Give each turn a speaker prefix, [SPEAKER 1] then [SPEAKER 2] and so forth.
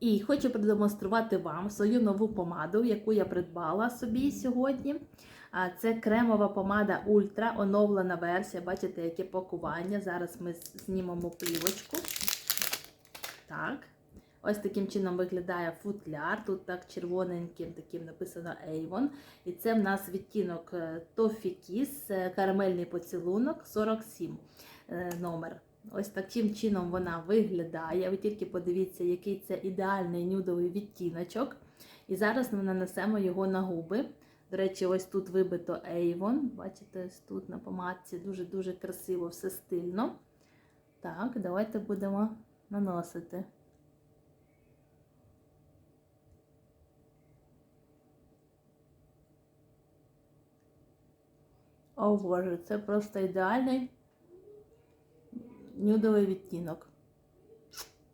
[SPEAKER 1] І хочу продемонструвати вам свою нову помаду, яку я придбала собі сьогодні. Це кремова помада Ультра, оновлена версія. Бачите, яке пакування. Зараз ми знімемо плівочку. Так. Ось таким чином виглядає футляр. Тут так червоненьким таким написано Avon. І це в нас відтінок е, Toffee Kiss, е, карамельний поцілунок 47 е, номер. Ось таким чином вона виглядає. Ви тільки подивіться, який це ідеальний нюдовий відтіночок. І зараз ми нанесемо його на губи. До речі, ось тут вибито Avon. Бачите, ось тут на помадці дуже-дуже красиво, все стильно. Так, давайте будемо наносити. О Боже, це просто ідеальний нюдовий відтінок.